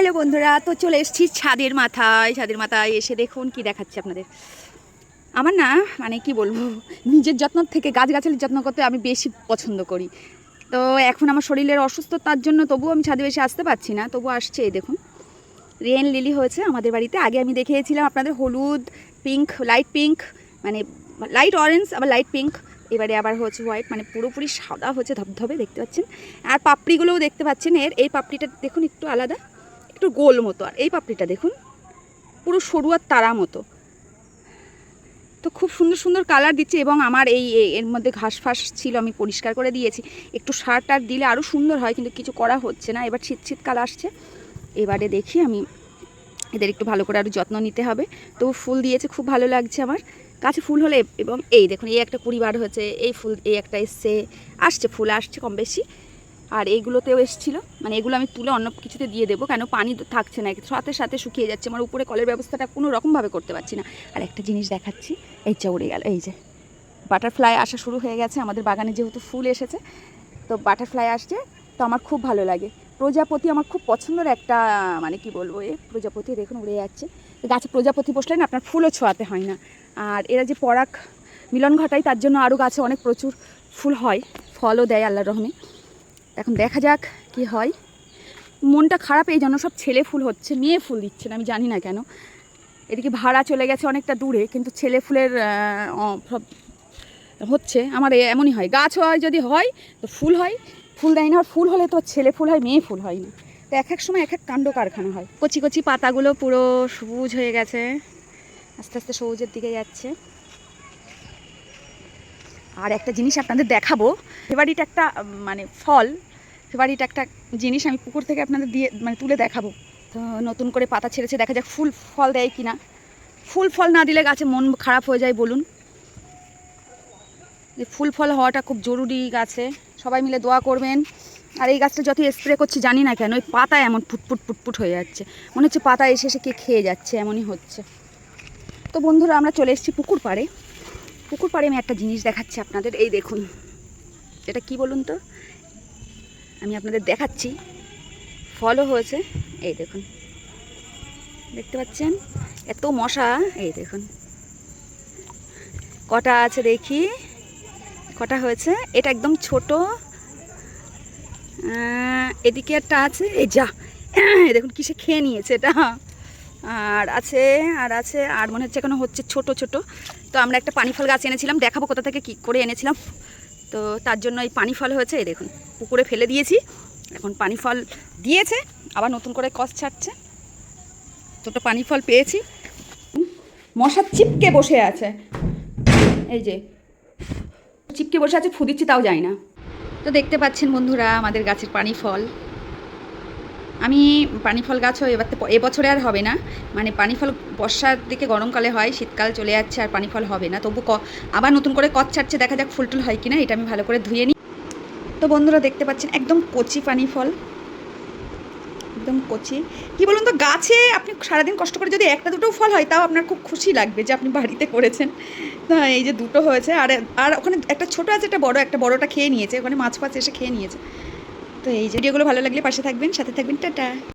Hello বন্ধুরা, তো চলে এসেছি ছাদের মাথায়। ছাদের মাথায় এসে দেখুন কি দেখাচ্ছি আপনাদের। আমার না মানে কি বলব, নিজের যত্ন থেকে, গাছগাছালির যত্ন করতে আমি বেশি পছন্দ করি। তো এখন আমার শরীরের অসুস্থতার জন্য তবুও আমি ছাদে বেশি আসতে পারছি না। তবু আসছে, এই দেখুন। রেন লিলি হয়েছে আমাদের বাড়িতে। আগে আমি দেখিয়েছিলাম আপনাদের হলুদ পিঙ্ক লাইট পিঙ্ক মানে লাইট অরেঞ্জ আবার লাইট পিঙ্ক এবারে আবার হচ্ছে হোয়াইট মানে পুরোপুরি সাদা হচ্ছে ধবধবে, দেখতে পাচ্ছেন। আর পাপড়িগুলোও দেখতে পাচ্ছেন এর। এই পাপড়িটা দেখুন একটু আলাদা। একটু গোল মতো, আর এই পাপড়িটা দেখুন, পুরো সরু আর তারা মতো। তো খুব সুন্দর সুন্দর কালার দিচ্ছে এবং আমার এই এর মধ্যে ঘাস ফাস ছিল, আমি পরিষ্কার করে দিয়েছি। একটু সার টার দিলে আরও সুন্দর হয়, কিন্তু কিছু করা হচ্ছে না। এবার শীত শীতকাল আসছে। এবারে দেখি আমি এদের একটু ভালো করে আরও যত্ন নিতে হবে। তো ফুল দিয়েছে, খুব ভালো লাগছে আমার। গাছে ফুল হলে, এবং এই দেখুন, এই একটা কুড়ি বার হয়েছে, এই ফুল, এই একটা এসছে, আসছে, ফুল আসছে কম বেশি। আর এইগুলোতেও এসেছিল। মানে এগুলো আমি তুলে অন্য কিছুতে দিয়ে দেবো, কেন পানি থাকছে না, সাথে সাথে শুকিয়ে যাচ্ছে। আমার উপরে কলের ব্যবস্থাটা কোনো রকমভাবে করতে পারছি না। আর একটা জিনিস দেখাচ্ছি, এই যে উড়ে গেল, এই যে। বাটারফ্লাই আসা শুরু হয়ে গেছে, আমাদের বাগানে যেহেতু ফুল এসেছে, তো বাটারফ্লাই আসছে, তো আমার খুব ভালো লাগে। প্রজাপতি আমার খুব পছন্দের একটা মানে কি বলব, এ প্রজাপতি দেখুন উড়ে যাচ্ছে। গাছে প্রজাপতি বসলে না আপনার ফুলও ছোঁয়াতে হয় না। আর এরা যে পরাগ মিলন ঘটায়, তার জন্য আরও গাছে অনেক প্রচুর ফুল হয়, ফলও দেয় আল্লাহ রহমে। এখন দেখা যাক কি হয়। মনটা খারাপ, এই জন্য সব ছেলে ফুল হচ্ছে, মেয়ে ফুল দিচ্ছে না, আমি জানি না কেন। এদিকে ভাড়া চলে গেছে অনেকটা দূরে, কিন্তু ছেলে ফুলের সব হচ্ছে, আমার এমনই হয়। গাছ হয়, যদি হয়, তো ফুল হয়। ফুল দেয় না ফুল হলে তো ছেলে ফুল হয়, মেয়ে ফুল হয় না। তো এক এক সময় এক এক কাণ্ড কারখানা হয়। কচি কচি পাতাগুলো পুরো সবুজ হয়ে গেছে। আস্তে আস্তে সবুজের দিকে যাচ্ছে। আর একটা জিনিস আপনাদের দেখাবো। ফেভারিট একটা মানে ফল ফেভারিট একটা জিনিস আমি পুকুর থেকে আপনাদের দিয়ে মানে তুলে দেখাবো। তো নতুন করে পাতা ছেড়েছে, দেখা যাক ফুল ফল দেয় কি না ফুল ফল না দিলে গাছে মন খারাপ হয়ে যায়, বলুন। যে ফুল ফল হওয়াটা খুব জরুরি গাছে। সবাই মিলে দোয়া করবেন। আর এই গাছটা যত স্প্রে করছি, জানি না কেন, ওই পাতা এমন ফুটফুট ফুটফুট হয়ে যাচ্ছে। মনে হচ্ছে পাতা এসে এসে কে খেয়ে যাচ্ছে, এমনই হচ্ছে। তো বন্ধুরা, আমরা চলে এসেছি পুকুর পাড়ে। পুকুর পাড়ে আমি একটা জিনিস দেখাচ্ছি আপনাদের, এই দেখুন। এটা কি বলুন তো? আমি আপনাদের দেখাচ্ছি। ফলও হয়েছে। এই দেখুন। দেখতে পাচ্ছেন? এত মশা। এই দেখুন। কটা আছে দেখি? কটা হয়েছে? এটা একদম ছোট। এদিকে একটা আছে। এই যা। দেখুন কিসে খেয়ে নিয়েছে এটা। আর আছে আর আছে, আর মনে হচ্ছে এখনও হচ্ছে ছোট ছোট। তো আমরা একটা পানি ফল গাছ এনেছিলাম। দেখাবো কোথা থেকে কী করে এনেছিলাম। তো তার জন্য এই পানি ফল হয়েছে, এই দেখুন, পুকুরে ফেলে দিয়েছি। এখন পানি ফল দিয়েছে, আবার নতুন করে কষ ছাড়ছে। দুটো পানি ফল পেয়েছি। মশা চিপকে বসে আছে। এই যে, চিপকে বসে আছে, ফুদিচ্ছি, তাও যায় না। তো দেখতে পাচ্ছেন বন্ধুরা, আমাদের গাছের পানি ফল। আমি পানি ফল গাছও এবার এবছরে আর হবে না। মানে পানি ফল বর্ষার দিকে গরমকালে হয়, শীতকাল চলে যাচ্ছে আর পানি ফল হবে না। তবু ক আবার নতুন করে কচ ছাড়ছে দেখা যাক ফুল টুল হয় কিনা, এটা আমি ভালো করে ধুয়ে নিই তো বন্ধুরা দেখতে পাচ্ছেন একদম কচি পানি ফল। একদম কচি। কি বলুন তো, গাছে আপনি সারাদিন কষ্ট করে যদি একটা দুটো ফল হয়, তাও আপনার খুব খুশি লাগবে যে আপনি বাড়িতে করেছেন। হ্যাঁ এই যে দুটো হয়েছে, আর আর ওখানে একটা ছোট আছে, একটা বড়, একটা বড়টা খেয়ে নিয়েছে। ওখানে মাছ ফাছ এসে খেয়ে নিয়েছে। তো এই ভিডিওগুলো ভালো লাগলে পাশে থাকবেন সাথে থাকবেন টাটা।